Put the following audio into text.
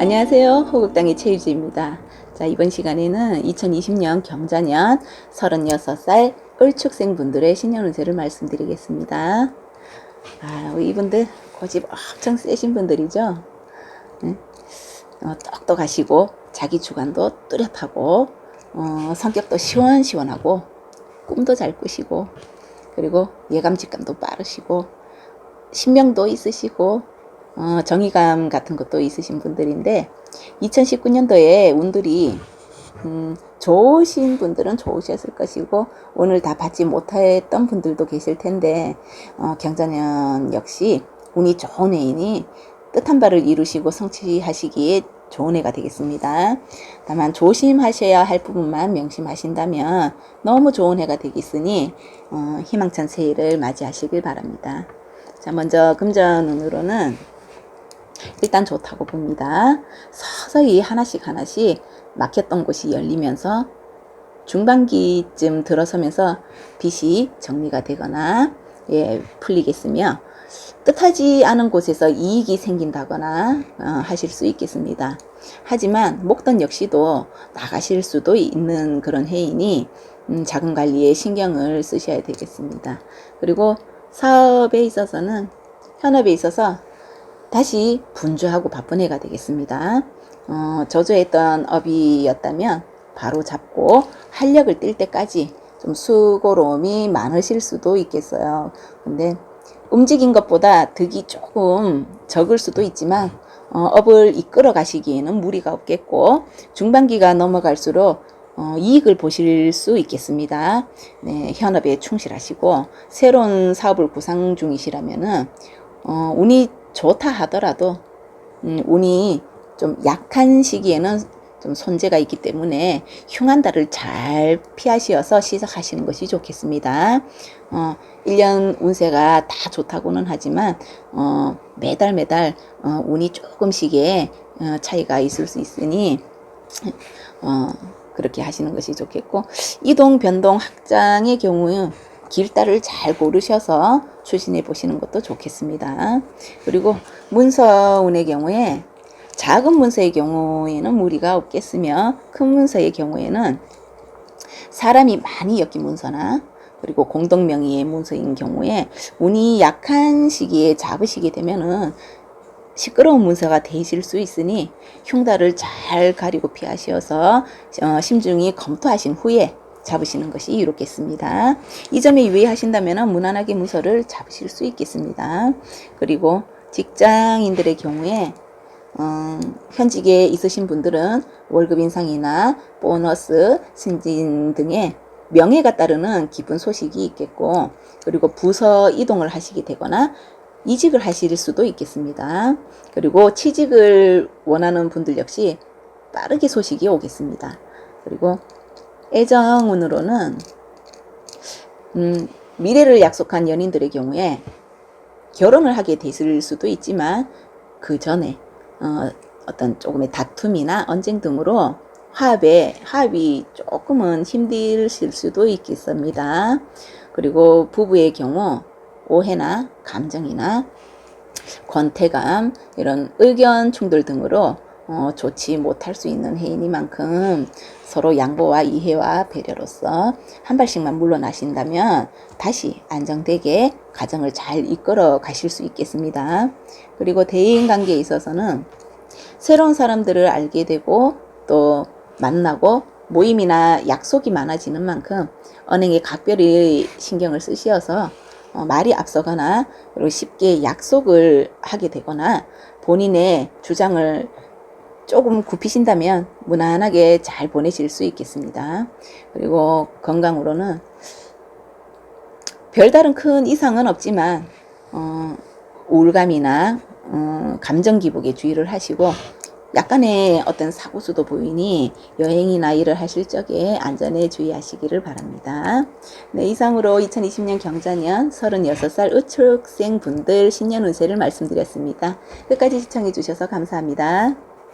안녕하세요. 호국당의 최유지입니다. 자, 이번 시간에는 2020년 경자년 36살 을축생 분들의 신년운세를 말씀드리겠습니다. 아, 이분들 고집 엄청 세신 분들이죠. 네? 어, 똑똑하시고 자기 주관도 뚜렷하고 어, 성격도 시원시원하고 꿈도 잘 꾸시고 그리고 예감 직감도 빠르시고 신명도 있으시고 어, 정의감 같은 것도 있으신 분들인데 2019년도에 운들이 음, 좋으신 분들은 좋으셨을 것이고 오늘 다 받지 못했던 분들도 계실 텐데 어, 경자년 역시 운이 좋은 해이니 뜻한 바를 이루시고 성취하시기에 좋은 해가 되겠습니다. 다만 조심하셔야 할 부분만 명심하신다면 너무 좋은 해가 되겠으니 어, 희망찬 새해를 맞이하시길 바랍니다. 자 먼저 금전운으로는 일단 좋다고 봅니다. 서서히 하나씩 하나씩 막혔던 곳이 열리면서 중반기쯤 들어서면서 빚이 정리가 되거나 예, 풀리겠으며 뜻하지 않은 곳에서 이익이 생긴다거나 어, 하실 수 있겠습니다. 하지만 목돈 역시도 나가실 수도 있는 그런 해이니 음, 자금 관리에 신경을 쓰셔야 되겠습니다. 그리고 사업에 있어서는 현업에 있어서 다시 분주하고 바쁜 해가 되겠습니다. 어, 저조했던 업이었다면 바로 잡고 활력을 띨 때까지 좀 수고로움이 많으실 수도 있겠어요. 근데 움직인 것보다 득이 조금 적을 수도 있지만 어, 업을 이끌어 가시기에는 무리가 없겠고 중반기가 넘어갈수록 어, 이익을 보실 수 있겠습니다. 네, 현업에 충실하시고 새로운 사업을 구상 중이시라면은 어, 운이 좋다 하더라도 음, 운이 좀 약한 시기에는 좀 손재가 있기 때문에 흉한 달을 잘 피하시어서 시작하시는 것이 좋겠습니다. 어, 1년 운세가 다 좋다고는 하지만 어, 매달 매달 어, 운이 조금씩의 어, 차이가 있을 수 있으니 어, 그렇게 하시는 것이 좋겠고 이동 변동 확장의 경우는 길달을 잘 고르셔서 추진해 보시는 것도 좋겠습니다. 그리고 문서운의 경우에 작은 문서의 경우에는 무리가 없겠으며 큰 문서의 경우에는 사람이 많이 엮인 문서나 그리고 공동명의의 문서인 경우에 운이 약한 시기에 잡으시게 되면은 시끄러운 문서가 되실 수 있으니 흉달을 잘 가리고 어, 심중히 검토하신 후에 잡으시는 것이 이롭겠습니다. 이 점에 유의하신다면 무난하게 문서를 잡으실 수 있겠습니다. 그리고 직장인들의 경우에 음, 현직에 있으신 분들은 월급 인상이나 보너스, 승진 등의 명예가 따르는 기쁜 소식이 있겠고 그리고 부서 이동을 하시게 되거나 이직을 하실 수도 있겠습니다. 그리고 취직을 원하는 분들 역시 빠르게 소식이 오겠습니다. 그리고 애정운으로는 음, 미래를 약속한 연인들의 경우에 결혼을 하게 되실 수도 있지만 그 전에 어, 어떤 조금의 다툼이나 언쟁 등으로 화합에 화합이 조금은 힘드실 수도 있겠습니다. 그리고 부부의 경우 오해나 감정이나 권태감 이런 의견 충돌 등으로 어, 좋지 못할 수 있는 해이니만큼 서로 양보와 이해와 배려로서 한 발씩만 물러나신다면 다시 안정되게 가정을 잘 이끌어 가실 수 있겠습니다. 그리고 대인 관계에 있어서는 새로운 사람들을 알게 되고 또 만나고 모임이나 약속이 많아지는 만큼 언행에 각별히 신경을 쓰시어서 어, 말이 앞서거나 그리고 쉽게 약속을 하게 되거나 본인의 주장을 조금 굽히신다면 무난하게 잘 보내실 수 있겠습니다. 그리고 건강으로는 별다른 큰 이상은 없지만 어, 우울감이나 어, 감정 기복에 주의를 하시고 약간의 어떤 사고수도 보이니 여행이나 일을 하실 적에 안전에 주의하시기를 바랍니다. 네, 이상으로 2020년 경자년 36살 우측생 분들 신년 운세를 말씀드렸습니다. 끝까지 시청해 주셔서 감사합니다.